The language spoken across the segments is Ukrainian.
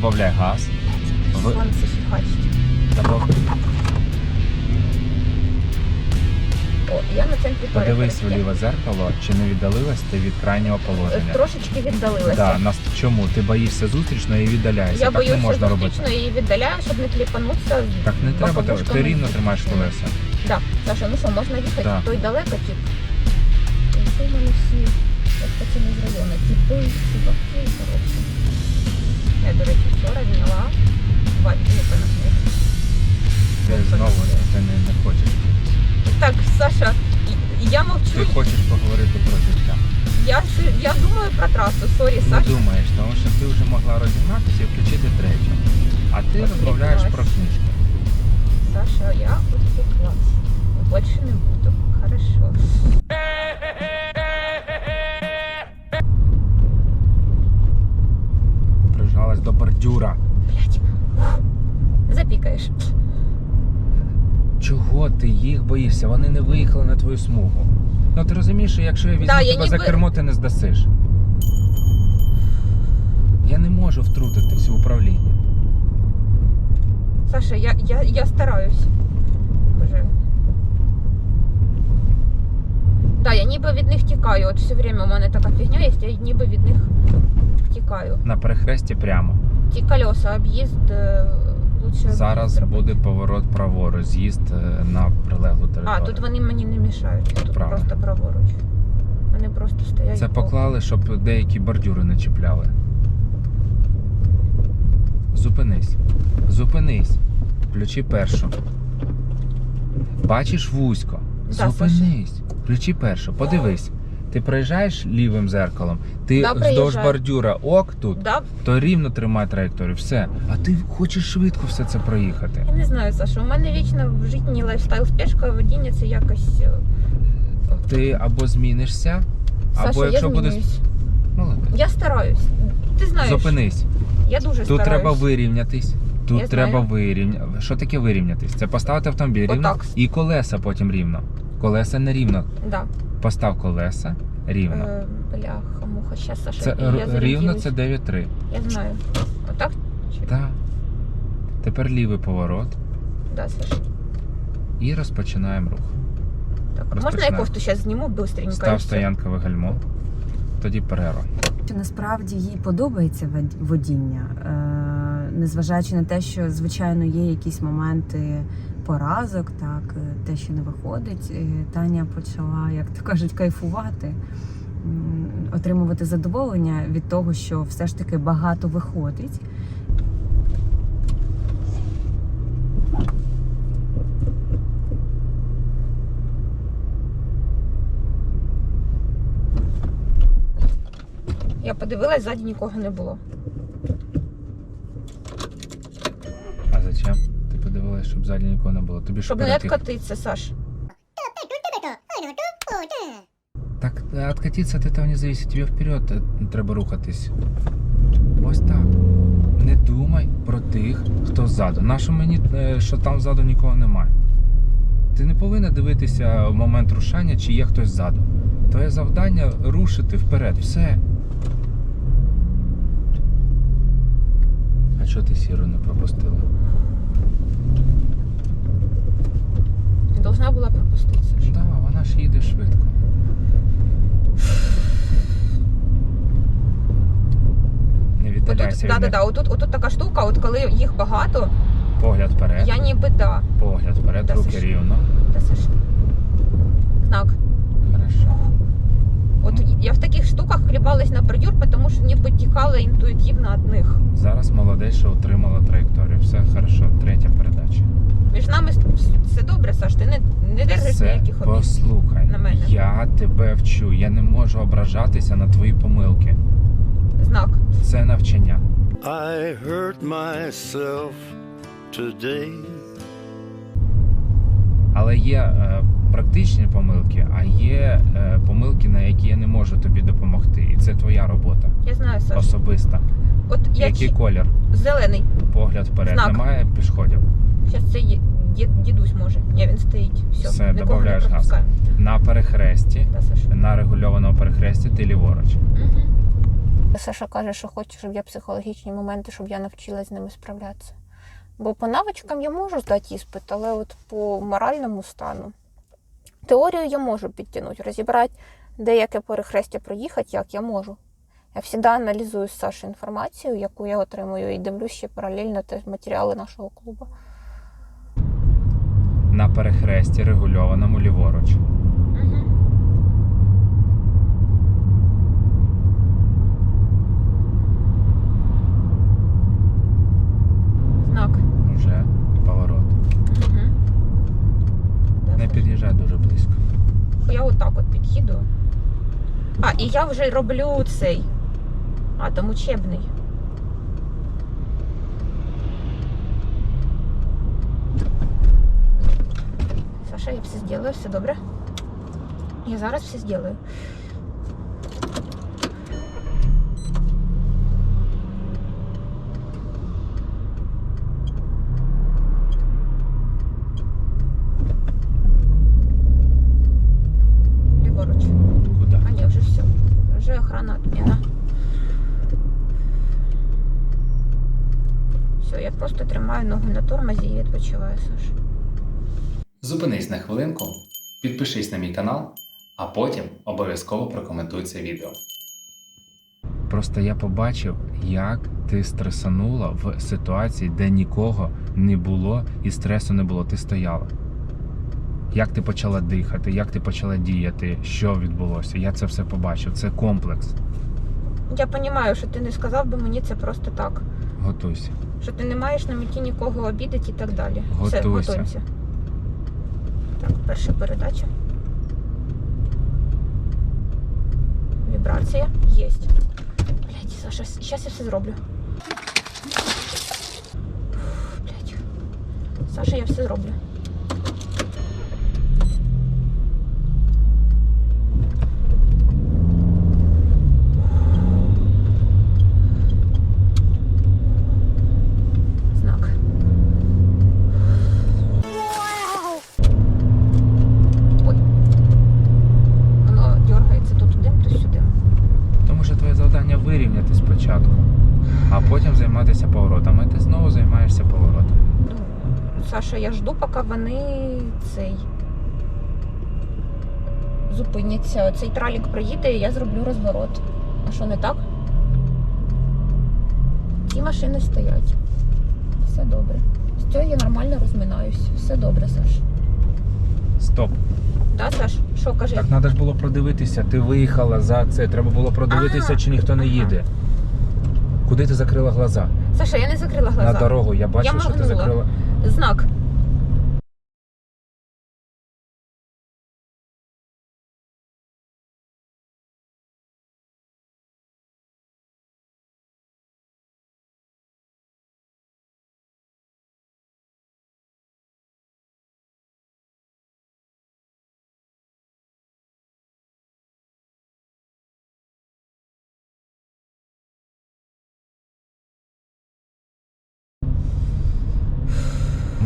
Добавляй газ. В- Сонце фігачить. Добав... О, я на центрі Подивись вліве зеркало, чи не віддалилась ти від крайнього положення. Трошечки віддалилася. Да, нас чому? Ти боїшся зустрічної і віддаляєшся. Я так не боюся можна робити. і віддаляю, щоб не кліпанутися. Так не треба, ти, ти рівно тримаєш колеса. Да. Саша, ну що, можна їхати Да. той далеко, тип. Які в мене всі, як пацани з району, типи, чуваки, коротше. Я, до речі, вчора зняла два них. Ти знову ти не, не хочеш. Так, Саша, я мовчу, Ти хочеш поговорити про життя. я, я думаю про трасу, сорі, Не Саша. думаєш, тому що ти вже могла розігнатися і включити третю. А ти розмовляєш про книжки. Саша, я отвлеклась. Больше не буду. Хорошо. До бордюра. Блять. Запікаєш. Чого ти їх боїшся? Вони не виїхали на твою смугу. Ну ти розумієш, що якщо я візьму Да, я тебе за кермо, ти не здасиш. Я не можу втрутитись в управління. Саша, я, я, я стараюсь. Боже. Да, я ніби від них тікаю. От все время у мене така фігня є, я ніби від них тікаю. На перехресті прямо. Ті колеса, об'їзд е, лучше Зараз зробити. буде поворот праворуч, з'їзд е, на прилеглу А, тут вони мені не мішають. Тут Правда. просто праворуч. Вони просто стоять. Це поклали, щоб деякі бордюри не чіпляли. Зупинись. Зупинись. Включи першу. Бачиш вузько. Зупинись. Включи першу. Подивись. Ти проїжджаєш лівим зеркалом, ти Да, вздовж проїжджаю. бордюра ок тут, Да, то рівно тримай траєкторію. Все. А ти хочеш швидко все це проїхати. Я не знаю, Саша. У мене вічно в житті лайфстайл спешка, водіння це якось. е, Ти або змінишся, або якщо я будеш. Молодець. Я стараюсь. Ти знаєш, Зупинись. я дуже Тут треба вирівнятись. Тут Я треба знаю. вирівняти. Що таке вирівнятись? Це поставити автомобіль рівно Отак. і колеса потім рівно. Колеса не рівно. Да. Постав колеса рівно. Е, бляха, муха, щас, Саша, Це я р- рівно зарядилась. це 9-3. Я знаю. Отак? Чи- Так. Тепер лівий поворот Да, Саша. і розпочинаємо рух. Так. Можна я Розпочинаємо. кофту зараз зніму бистренько? і Став все? стоянкове гальмо. Тоді перерва. Що насправді їй подобається вод- водіння, е, незважаючи на те, що звичайно є якісь моменти поразок, так е, те, що не виходить. е, Таня почала, як то кажуть, кайфувати, отримувати задоволення від того, що все ж таки багато виходить. Я подивилась, ззаді нікого не було. А? Ти подивилась, щоб ззаді нікого не було. Тобі що Щоб не перед тих- Саш. Так э, откатиться от этого не зависит. Тебе вперед е, треба рухатись. Ось так. Не думай про тих, хто ззаду. Нащо мені, е, що там ззаду нікого немає? Ти не повинна дивитися в момент рушання, чи є хтось ззаду. Твоє завдання рушити вперед. Все. А чого ти сіру не пропустила? Не должна була пропустити, Саша. Да, вона ж їде швидко. Не віддаляйся від да, да, отут, отут така штука, от коли їх багато, Погляд вперед. я ніби да. Погляд вперед, Да, руки рівно. Саша. Знак. Хорошо. От я в таких штуках кліпалась на бордюр, тому що ніби тікала інтуїтивно від них. Зараз молодець, що отримала траєкторію. Все хорошо. Третя передача. Все добре, Саш, ти не, не держиш Все, ніяких обід. послухай. на мене. Я тебе вчу. Я не можу ображатися на твої помилки. Знак. Це навчання. I hurt myself today. Але є е, практичні помилки, а є е, помилки, на які я не можу тобі допомогти. І це твоя робота Я знаю, Саш. особиста. От я Який чи... колір? зелений. Погляд вперед. Знак. Немає пішходів. Зараз це є- дід, дідусь може. Ні, він стоїть. Все, Все, нікого добавляєш не газ. На перехресті, Да, на регульованому перехресті ти ліворуч. Угу. Саша каже, що хоче, щоб я психологічні моменти, щоб я навчилась з ними справлятися. Бо по навичкам я можу здати іспит, але от по моральному стану теорію я можу підтягнути, розібрати деяке перехрестя проїхати, як я можу. Я завжди аналізую з Саші інформацію, яку я отримую, і дивлюсь ще паралельно теж матеріали нашого клубу. На перехресті регульованому ліворуч. Знак. Уже поворот. Не під'їжджай дуже близько. Я отак от під'їду. А, і я вже роблю цей. А, там учебний. Саша, я все зроблю, все добре. Я зараз все зроблю. Ліворуч. Куди? А ні, вже все. Вже охрана відміна. Все, я просто тримаю ногу на тормозі і відпочиваю, Саш. Зупинись на хвилинку, підпишись на мій канал, а потім обов'язково прокоментуй це відео. Просто я побачив, як ти стресанула в ситуації, де нікого не було і стресу не було. Ти стояла. Як ти почала дихати, як ти почала діяти, що відбулося? Я це все побачив. Це комплекс. Я розумію, що ти не сказав би мені це просто так. Готуйся. Що ти не маєш на меті нікого обідати і так далі. Все, Готуйся. готуємося. Так, перша передача. Вібрація. Єсть. Блять, Саша, зараз я все зроблю. Блять. Саша, я все зроблю. Спочатку, а потім займатися поворотами. І ти знову займаєшся поворотом. Ну, Саша, я жду, поки вони цей зупиняться. Цей тралік приїде і я зроблю розворот. А що не так? Ті машини стоять. Все добре. З цього я нормально розминаюсь. Все добре, Саш. Стоп. Да, Саш? Що кажи? Так треба ж було продивитися. Ти виїхала за це. Треба було продивитися, А, чи ніхто не їде. Куди ти закрила глаза? Саша, я не закрила глаза. На дорогу. Я бачу, Я що ти закрила. Знак.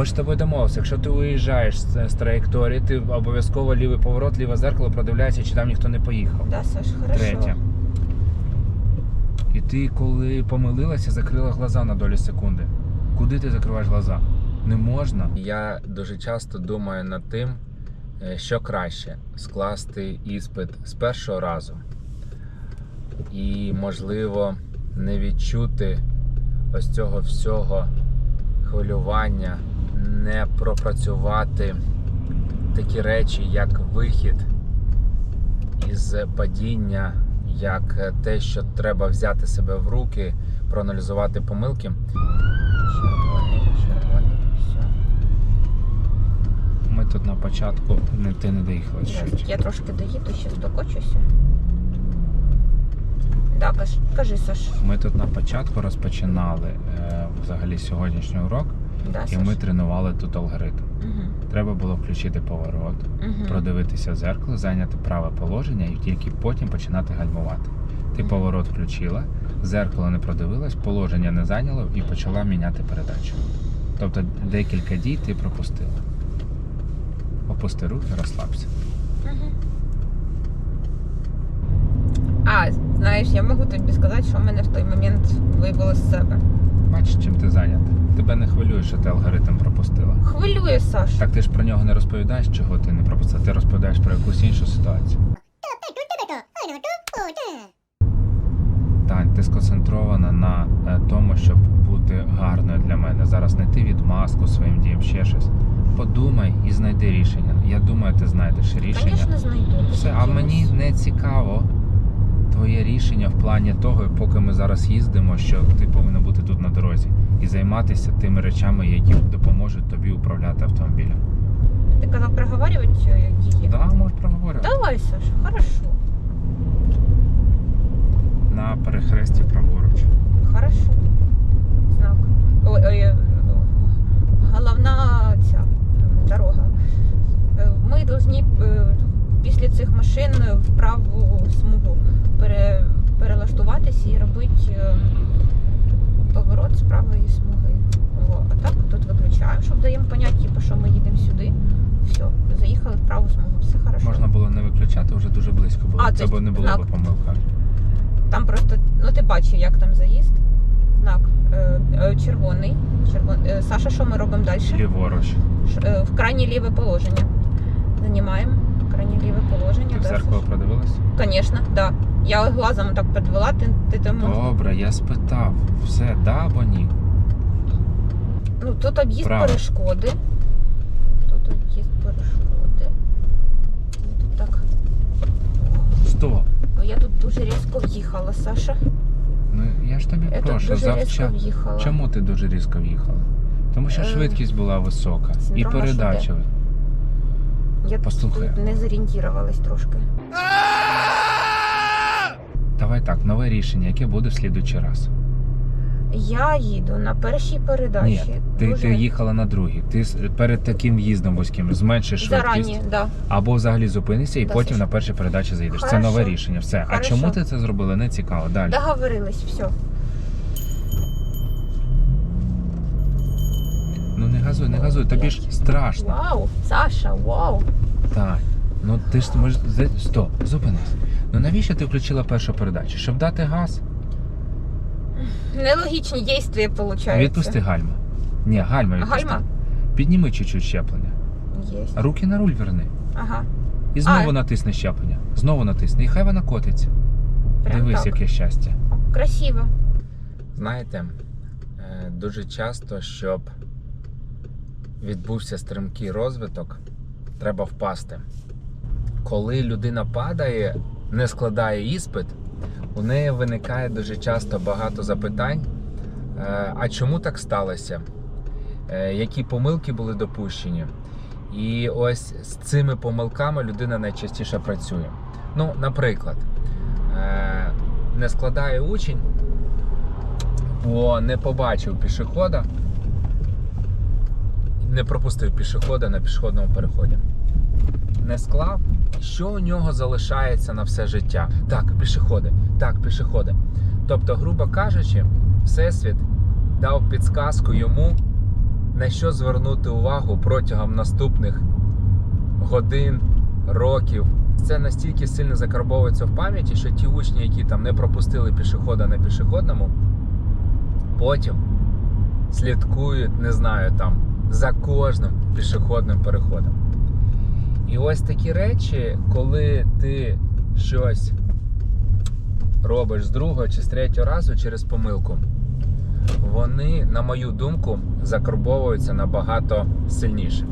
Ми ж з тобою домовилися, якщо ти виїжджаєш з, з траєкторії, ти обов'язково лівий поворот, ліве зеркало продивляєшся, чи там ніхто не поїхав. Да, Саш, хорошо. Третє. І ти, коли помилилася, закрила глаза на долю секунди. Куди ти закриваєш глаза? Не можна. Я дуже часто думаю над тим, е, що краще скласти іспит з першого разу. І, можливо, не відчути ось цього всього хвилювання, не пропрацювати такі речі, як вихід із падіння, як те, що треба взяти себе в руки, проаналізувати помилки. Ми тут на початку не ти не доїхала чуть. Я трошки доїду, ще докочуся. Да, кажи, кажи Саш. Ми тут на початку розпочинали е, взагалі сьогоднішній урок, Да, і ми тренували тут алгоритм. Угу. Треба було включити поворот, Угу. продивитися в зеркало, зайняти праве положення і тільки потім починати гальмувати. Ти Мгм. поворот включила, зеркало не продивилась, положення не зайняло і почала міняти передачу. Тобто декілька дій ти пропустила. Опусти руки, розслабся. А, Знаєш, я можу тобі сказати, що мене в той момент вивело з себе. Бачиш, чим ти зайнята. Тебе не хвилює, що ти алгоритм пропустила. Хвилює Саш. Так ти ж про нього не розповідаєш, чого ти не пропустила. Ти розповідаєш про якусь іншу ситуацію. Тань, ти сконцентрована на е, тому, щоб бути гарною для мене. Зараз не ти відмазку своїм діям, ще щось. Подумай і знайди рішення. Я думаю, ти знайдеш рішення. Звісно, знайду. Все, а мені не цікаво твоє рішення в плані того, поки ми зараз їздимо, що ти повинен бути тут на дорозі і займатися тими речами, які допоможуть тобі управляти автомобілем. Ти казав проговорювати е, Так, Да, можеш проговорювати. Давай, Саша, хорошо. На перехресті праворуч. Хорошо. Знак. Ой, ой, е, головна ця м, дорога. Е, Ми повинні після цих машин в праву смугу пере, перелаштуватися і робити е, поворот з правої смуги. О, а так тут поняття, типу, що ми їдемо сюди. Все, заїхали в праву смугу. Все хорошо. Можна було не виключати, вже дуже близько було. А, Це б не було б помилка. Там просто, ну ти бачив, як там заїзд. Знак е, е, червоний. Червон... е, Саша, що ми робимо далі? Ліворуч. Ш- е, в крайнє ліве положення. Займаємо крайнє ліве положення. Ти в зеркало продивилась? Звісно, да. Я глазом так підвела, ти, ти там. Добре, я спитав. Все, да або ні? Ну, тут об'їзд Право. перешкоди. Тут об'їзд перешкоди. І тут так. Стоп. О, я тут дуже різко в'їхала, Саша. Ну я ж тобі Я тут прошу, дуже різко завча. в'їхала. Чому ти дуже різко в'їхала? Тому що Е, швидкість була висока. І синдром передача. Я Послухай. тут не зорієнтувалась трошки. Давай так, нове рішення, яке буде в слідуючий раз. Я їду на першій передачі. Ні, ти, дуже ти їхала на другій. Ти перед таким їздом вузьким зменшиш швидкість. зарані, да. Або взагалі зупинися і Да, потім на першій передачі заїдеш. Це нове рішення. Все. А чому ти це зробила? Не цікаво. Далі. Договорились, все. Ну не газуй, не газуй, тобі ж страшно. Вау, Саша, вау. Так. Ну ти ж можеш. Стоп, зупинись. Ну навіщо ти включила першу передачу? Щоб дати газ? Нелогічні дійства, виходить. Відпусти гальма. Ні, гальма відпусти. Гальма? Підніми чуть-чуть щеплення. Є. Руки на руль верни. Ага. І знову А. натисни щеплення. Знову натисни. І хай вона котиться. Прям Дивись, так. яке щастя. Красиво. Знаєте, е, дуже часто, щоб відбувся стрімкий розвиток, треба впасти. Коли людина падає, не складає іспит, у неї виникає дуже часто багато запитань. е, А чому так сталося? Е, Які помилки були допущені? І ось з цими помилками людина найчастіше працює. Ну, наприклад, е, не складає учень, бо не побачив пішохода, не пропустив пішохода на пішохідному переході. Не склав, що у нього залишається на все життя. Так, пішоходи, так, пішоходи. Тобто, грубо кажучи, Всесвіт дав підсказку йому, на що звернути увагу протягом наступних годин, років. Це настільки сильно закарбовується в пам'яті, що ті учні, які там не пропустили пішохода на пішохідному, потім слідкують, не знаю, там за кожним пішохідним переходом. І ось такі речі, коли ти щось робиш з другого чи з третього разу через помилку, вони, на мою думку, закарбовуються набагато сильніше.